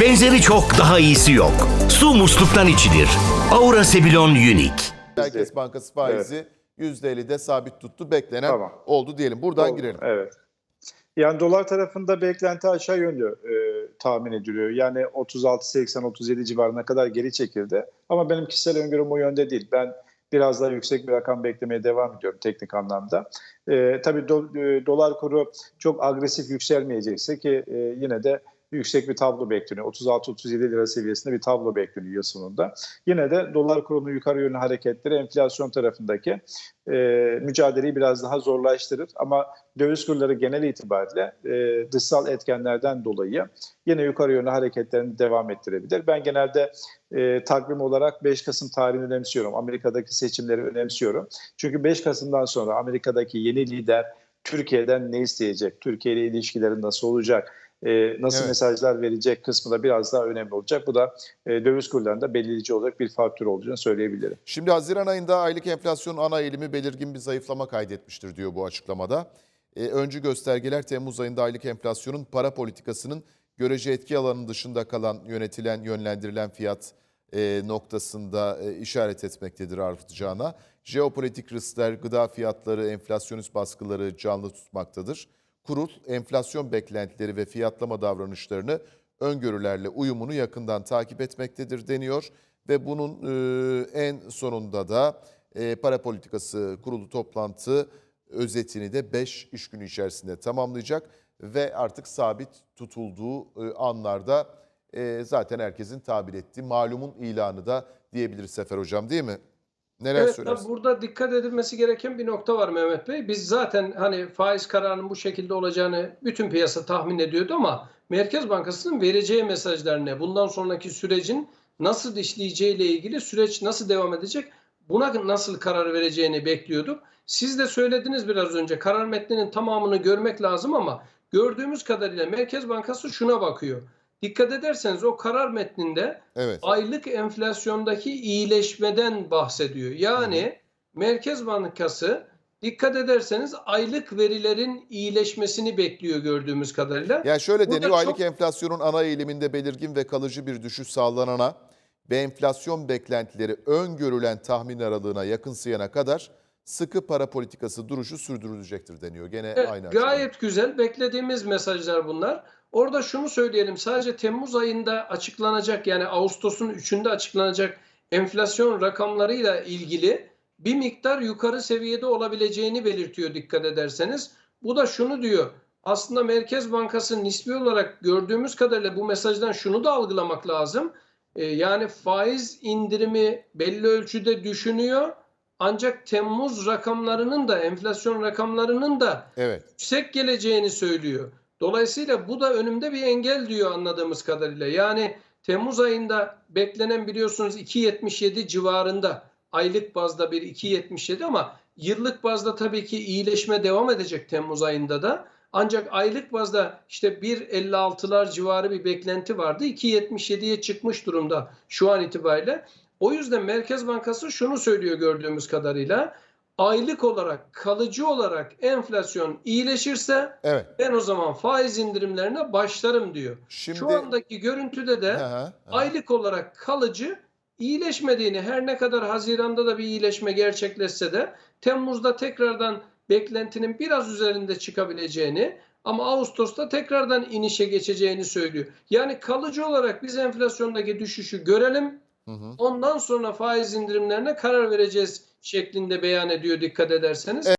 Benzeri çok daha iyisi yok. Su musluktan içilir. Aura Sebilon Unique. Merkez Bankası faizi %50'de sabit tuttu. Beklenen Tamam. oldu diyelim. Buradan Oldu, girelim. Evet. Yani dolar tarafında beklenti aşağı yönlü e, tahmin ediliyor. Yani 36-80-37 civarına kadar geri çekildi. Ama benim kişisel öngörüm o yönde değil. Ben biraz daha yüksek bir rakam beklemeye devam ediyorum teknik anlamda. E, tabii do- e, dolar kuru çok agresif yükselmeyecekse ki e, yine de yüksek bir tablo bekleniyor. 36-37 lira seviyesinde bir tablo bekleniyor yıl sonunda. Yine de dolar kurunun yukarı yönlü hareketleri enflasyon tarafındaki e, mücadeleyi biraz daha zorlaştırır. Ama döviz kurları genel itibariyle e, dışsal etkenlerden dolayı yine yukarı yönlü hareketlerini devam ettirebilir. Ben genelde e, takvim olarak 5 Kasım tarihini önemsiyorum. Amerika'daki seçimleri önemsiyorum. Çünkü 5 Kasım'dan sonra Amerika'daki yeni lider Türkiye'den ne isteyecek? Türkiye ile ilişkileri nasıl olacak? E, nasıl Evet. mesajlar verecek kısmı da biraz daha önemli olacak. Bu da e, döviz kurlarında belirleyici olacak bir faktör olduğunu söyleyebilirim. Şimdi Haziran ayında aylık enflasyon ana eğilimi belirgin bir zayıflama kaydetmiştir diyor bu açıklamada. Ee, öncü göstergeler Temmuz ayında aylık enflasyonun para politikasının görece etki alanının dışında kalan yönetilen, yönlendirilen fiyat e, noktasında e, işaret etmektedir artacağına. Jeopolitik riskler, gıda fiyatları, enflasyonist baskıları canlı tutmaktadır. Kurul, enflasyon beklentileri ve fiyatlama davranışlarını öngörülerle uyumunu yakından takip etmektedir deniyor ve bunun e, en sonunda da e, para politikası kurulu toplantı özetini de 5 iş günü içerisinde tamamlayacak ve artık sabit tutulduğu e, anlarda zaten herkesin tabir ettiği malumun ilanı da diyebiliriz Sefer Hocam değil mi? Neler Evet, söylersin? burada dikkat edilmesi gereken bir nokta var Mehmet Bey. Biz zaten hani faiz kararının bu şekilde olacağını bütün piyasa tahmin ediyordu ama Merkez Bankası'nın vereceği mesajlar ne? Bundan sonraki sürecin nasıl işleyeceği ile ilgili süreç nasıl devam edecek? Buna nasıl karar vereceğini bekliyorduk. Siz de söylediniz biraz önce karar metninin tamamını görmek lazım ama gördüğümüz kadarıyla Merkez Bankası şuna bakıyor. Dikkat ederseniz o karar metninde Evet. aylık enflasyondaki iyileşmeden bahsediyor. Yani Merkez Bankası dikkat ederseniz aylık verilerin iyileşmesini bekliyor gördüğümüz kadarıyla. Yani şöyle Burada deniyor çok- aylık enflasyonun ana eğiliminde belirgin ve kalıcı bir düşüş sağlanana ve enflasyon beklentileri öngörülen tahmin aralığına yakınsayana kadar sıkı para politikası duruşu sürdürülecektir deniyor. Gene Evet, aynı açıklama. gayet güzel beklediğimiz mesajlar bunlar. Orada şunu söyleyelim sadece Temmuz ayında açıklanacak yani Ağustos'un 3'ünde açıklanacak enflasyon rakamlarıyla ilgili bir miktar yukarı seviyede olabileceğini belirtiyor dikkat ederseniz. Bu da şunu diyor. Aslında Merkez Bankası nispi olarak gördüğümüz kadarıyla bu mesajdan şunu da algılamak lazım. Ee, yani faiz indirimi belli ölçüde düşünüyor. Ancak Temmuz rakamlarının da enflasyon rakamlarının da Evet. yüksek geleceğini söylüyor. Dolayısıyla bu da önümde bir engel diyor anladığımız kadarıyla. Yani Temmuz ayında beklenen biliyorsunuz 2.77 civarında aylık bazda bir 2.77 ama yıllık bazda tabii ki iyileşme devam edecek Temmuz ayında da. Ancak aylık bazda işte 1.56'lar civarı bir beklenti vardı. 2.77'ye çıkmış durumda şu an itibariyle. O yüzden Merkez Bankası şunu söylüyor gördüğümüz kadarıyla. Aylık olarak, kalıcı olarak enflasyon iyileşirse Evet. ben o zaman faiz indirimlerine başlarım diyor. Şimdi Şu andaki görüntüde de hı, hı. aylık olarak kalıcı iyileşmediğini her ne kadar Haziran'da da bir iyileşme gerçekleşse de Temmuz'da tekrardan beklentinin biraz üzerinde çıkabileceğini ama Ağustos'ta tekrardan inişe geçeceğini söylüyor. Yani kalıcı olarak biz enflasyondaki düşüşü görelim. Hı hı. Ondan sonra faiz indirimlerine karar vereceğiz şeklinde beyan ediyor dikkat ederseniz.